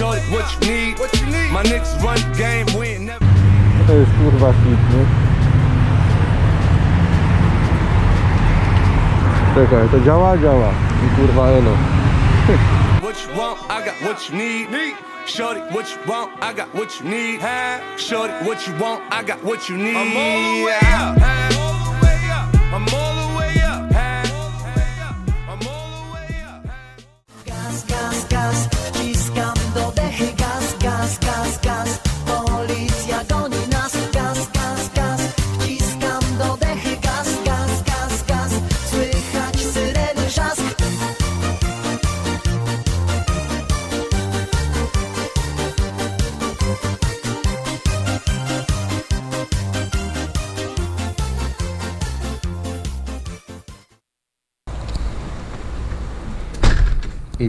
it what you need. My niggas run the game, we ain't never. To jest kurwa hit, nie? Czekaj, to działa? Działa. I kurwa elo. What you want, I got what you need. need. Shorty, what you want, I got what you need. Shorty, what you want, I got what you need. I'm all the way up. I'm all the way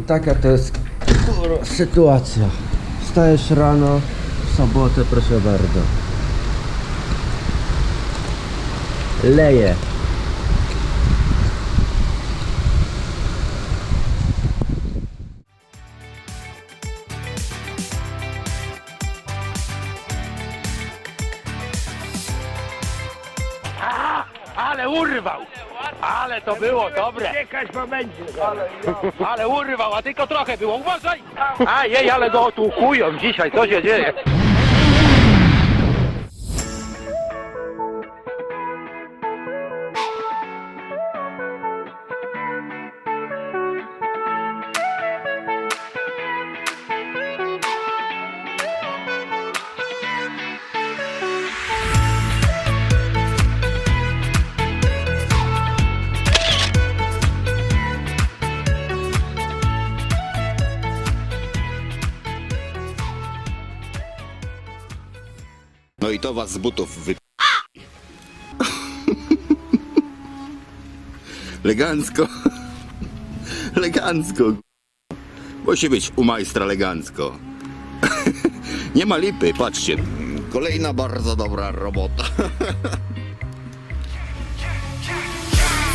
Taka to jest kurwa, sytuacja. Wstajesz rano, w sobotę proszę bardzo. Leje. Ale to było dobre! Czekać. Ale urwał, a tylko trochę było, uważaj! A jej, ale go otłukują dzisiaj, co się dzieje? I to was z butów wy... Elegancko. Elegancko. Musi być u majstra elegancko. Nie ma lipy, patrzcie. Kolejna bardzo dobra robota.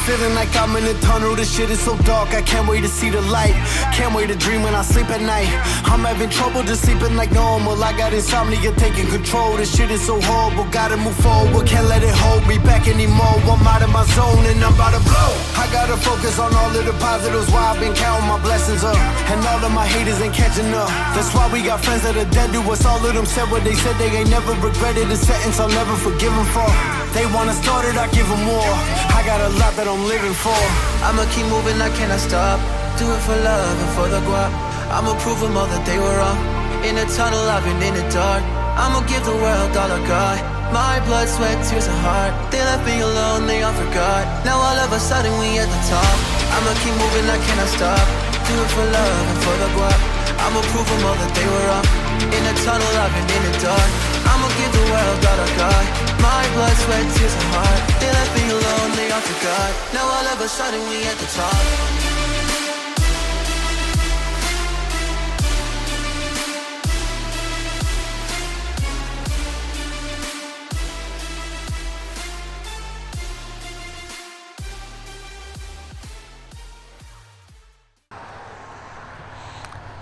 Feeling like I'm in a tunnel, this shit is so dark, I can't wait to see the light. Can't wait to dream when I sleep at night. I'm having trouble just sleeping like normal. I got insomnia taking control. This shit is so horrible, gotta move forward. Can't let it hold me back anymore. I'm out of my zone and I'm about to blow. I gotta focus on all of the positives, why I've been counting my blessings up. And all of my haters ain't catching up. That's why we got friends that are dead to us. All of them said what they said, they ain't never regretted a sentence I'll never forgive them for. They wanna start it, I give them more. I got a lot that I'm living for. I'ma keep moving, I cannot stop. Do it for love and for the guap. I'ma prove them all that they were wrong. In a tunnel, I've been in the dark. I'ma give the world all I got. My blood, sweat, tears, and heart. They left me alone, they all forgot. Now all of a sudden we at the top. I'ma keep moving, I cannot stop. Do it for love and for the guap. I'ma prove them all that they were wrong. In the tunnel, I've been in the dark. I'ma give the world all I got. My blood, sweat, tears, and heart. They left me alone, they all forgot. Now all of a sudden we at the top.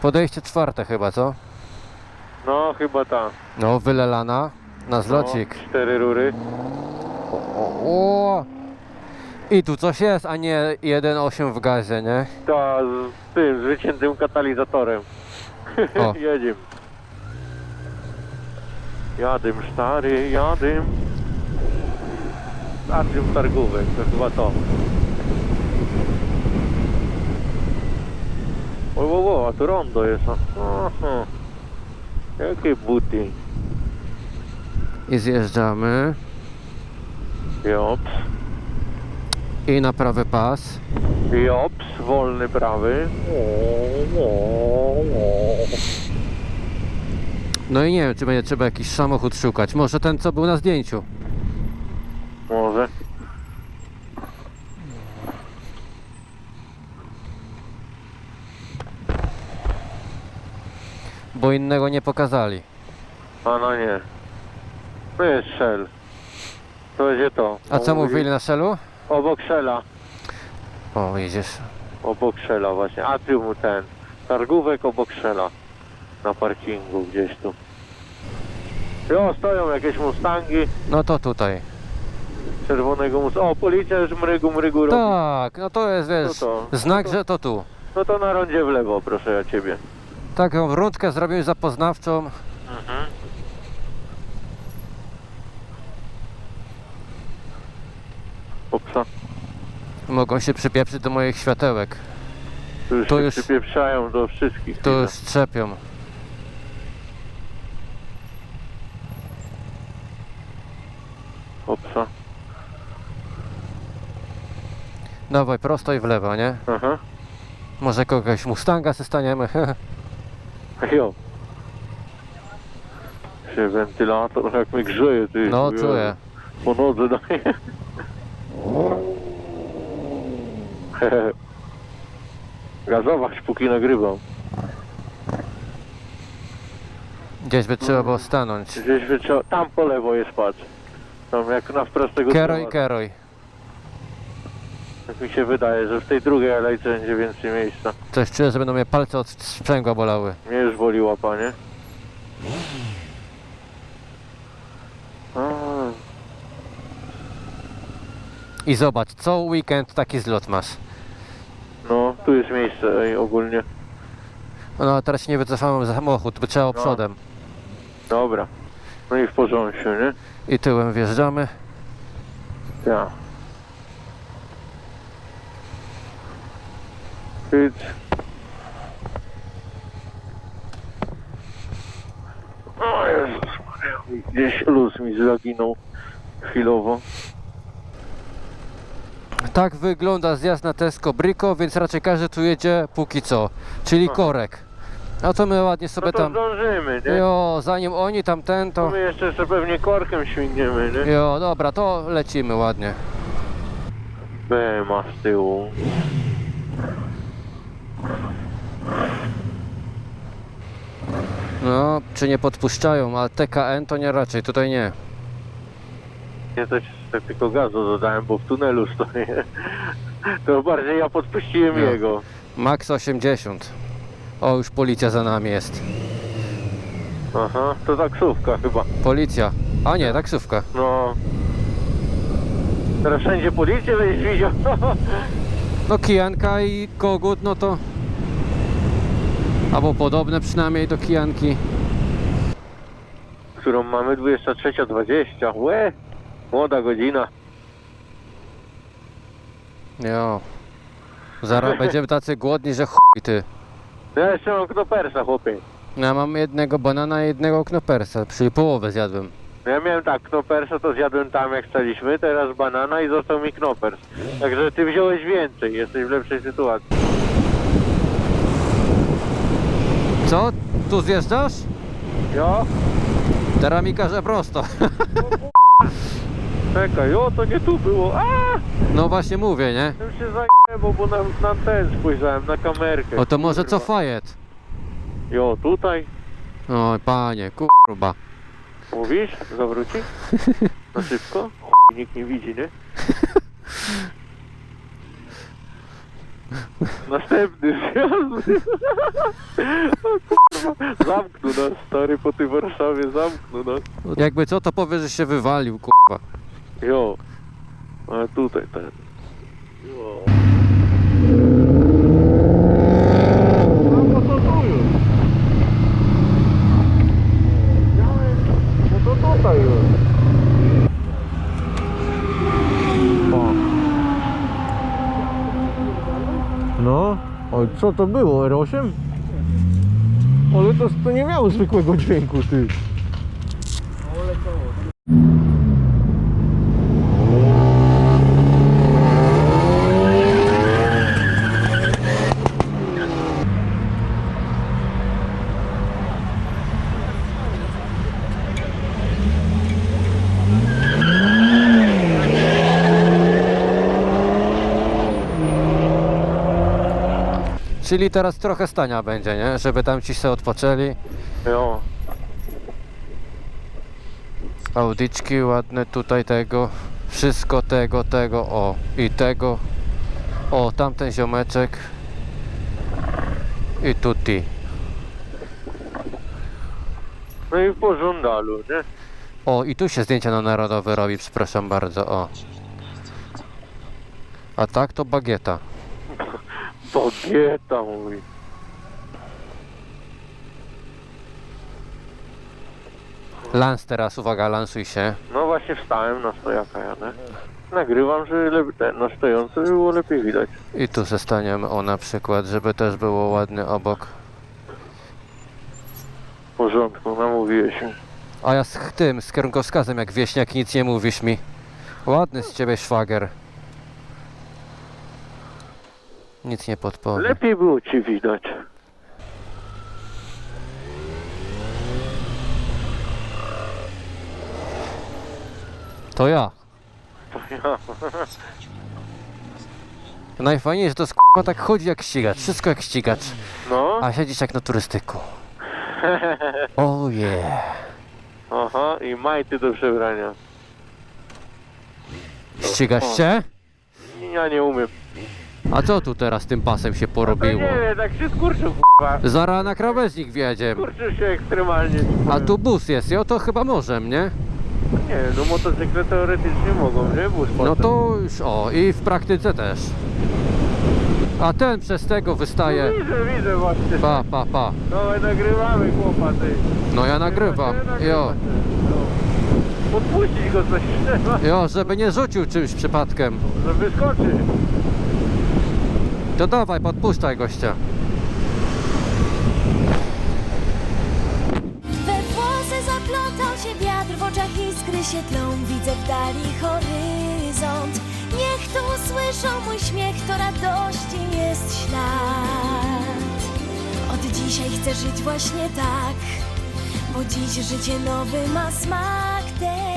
Podejście czwarte chyba, co? No, chyba ta. No, wylelana. Na zlocik. No, cztery rury. O, o. I tu coś jest, a nie 1.8 w gazie, nie? Ta z tym, z wyciętym katalizatorem. O. Jedziemy. Jadym, stary, jadym. Artyom targówek, to chyba to. O, o, o, a tu rondo jest. Aha. Jakie buty. I zjeżdżamy. Jops. I na prawy pas. Jops, wolny prawy. No i nie wiem, czy będzie trzeba jakiś samochód szukać. Może ten, co był na zdjęciu. Może. Bo innego nie pokazali. A no nie. To jest Shell. To będzie to. A co mówili na szelu? Obok Shella. O, jedziesz. Obok Shella właśnie. Atrium ten. Targówek obok Shella. Na parkingu gdzieś tu. Jo, stoją jakieś Mustangi. No to tutaj. Czerwonego mus... O, policja już mrygu mrygu robi. Tak, no to jest, wiesz, No to- znak, no że to tu. No to na rondzie w lewo, proszę ja ciebie. Taką rundkę zrobimy zapoznawczą. Opsa. Mogą się przypieprzyć do moich światełek. Tu już To się już- przypieprzają do wszystkich. Tu już strzepią. Opsa. Dawaj, prosto i w lewo, nie? Aha. Może kogoś Mustanga staniemy. Jo. Się wentylator jak mnie grzeje, ty. No, Jo. czuję. Po nodze daje. Gazować póki nagrywam. Gdzieś by trzeba było stanąć. Gdzieś wytrza... Tam po lewo jest patrz. Tam jak na wprost tego kieruj. Tak mi się wydaje, że w tej drugiej alejce będzie więcej miejsca. Coś czuję, że będą mnie palce od sprzęgła bolały. Mnie już boli łapanie. A, I zobacz, co weekend taki zlot masz. no, tu jest miejsce ej, ogólnie. No, teraz się nie wycofamy samochód, bo trzeba przodem. Dobra. No i w porządku, nie? I tyłem wjeżdżamy. Ja. Hyc. O Jezus. Gdzieś luz mi zaginął chwilowo. Tak wygląda zjazd na Tesco Brico, więc raczej każdy tu jedzie póki co. Czyli korek. A to my ładnie sobie No to tam... zdążymy, nie? Jo, zanim oni tam ten, To my jeszcze sobie pewnie korkiem świngniemy, nie? Jo, dobra, to lecimy ładnie. Bema z tyłu. No, czy nie podpuszczają, a TKN to nie raczej, tutaj nie. Ja też tak tylko gazu dodałem, bo w tunelu stoję. To bardziej ja podpuściłem No. jego. Max 80. O, już policja za nami jest. Aha, to taksówka chyba. Policja. A nie, taksówka. No. Teraz wszędzie policję będziesz widział. No kijanka i kogut, no to... Albo podobne przynajmniej do kijanki. Którą mamy 23.20. Łe! Młoda godzina. Jo. Zaraz będziemy tacy głodni, że chuj ty. Ja jeszcze mam knopersa, chłopie. Ja mam jednego banana i jednego knopersa, czyli połowę zjadłem. Ja miałem tak, knopersa to zjadłem tam jak staliśmy, teraz banana i został mi knopers. Także ty wziąłeś więcej, jesteś w lepszej sytuacji. Co? Tu zjeżdżasz? Jo? Teraz mi każe prosto. Czekaj, o to nie tu było. A! No właśnie mówię, nie? Już się zajebał, bo na, na ten spojrzałem, na kamerkę. O to może co fajet? Jo, tutaj. Oj panie, kurwa. Mówisz? Zawróci? Na szybko? Chuj, nikt nie widzi, nie? Następny zjazd. Zamknął nas, stary, po tej Warszawie zamknął nas. Jakby co, to powie, że się wywalił, kurwa. Jo. A tutaj ten. Jo. No to tu już. No to tutaj już. No, oj, co to było? R8? Ale to, to nie miało zwykłego dźwięku, ty. Czyli teraz trochę stania będzie, nie? Żeby tam ci se odpoczęli. Jo. Audiczki ładne tutaj tego. Wszystko tego, tego, o. I tego. O, tamten ziomeczek. I tutti. No i w pożądalu, nie? O, i tu się zdjęcia na narodowy robi, przepraszam bardzo, o. A tak to bagieta. Bagieta mówi. Lans teraz, uwaga, lansuj się. No właśnie wstałem na stojaka jadę. Nagrywam, że lepiej, ten, na stojący by było lepiej widać. I tu zostaniemy, o na przykład, żeby też było ładnie obok. W porządku, namówiłeś mnie. A ja z tym, z kierunkowskazem jak wieśniak, nic nie mówisz mi. Ładny z ciebie szwagier. Nic nie podpowiem. Lepiej było ci widać. To ja. To ja. Najfajniejsze, że to jest k***a tak chodzi jak ścigacz, wszystko jak ścigacz. No, A siedzisz jak na turystyku. Oh yeah. aha, i majty do przebrania. Ścigasz się? Ja nie umiem. A co tu teraz tym pasem się To porobiło? nie wiem, tak się skurczył, k***a. Zara na krawężnik wjedziemy. Skurczył się ekstremalnie. A tu bus jest, ja to chyba możemy, nie? Nie, no motocykle teoretycznie mogą, nie? Bus No potem. to już, o, i w praktyce też. A ten przez tego wystaje. Widzę, widzę właśnie. Pa, pa, pa. No, nagrywamy, chłopaty. No ja nagrywam. Jo, No. Podpuścić go coś trzeba, jo, żeby nie rzucił czymś przypadkiem. że wyskoczy. To dawaj, podpuszczaj gościa. We włosy zaplątał się wiatr, w oczach iskry się tlą. Widzę w dali horyzont. Niech tu usłyszą mój śmiech, to radości jest ślad. Od dzisiaj chcę żyć właśnie tak Bo dziś życie nowy ma smak, ten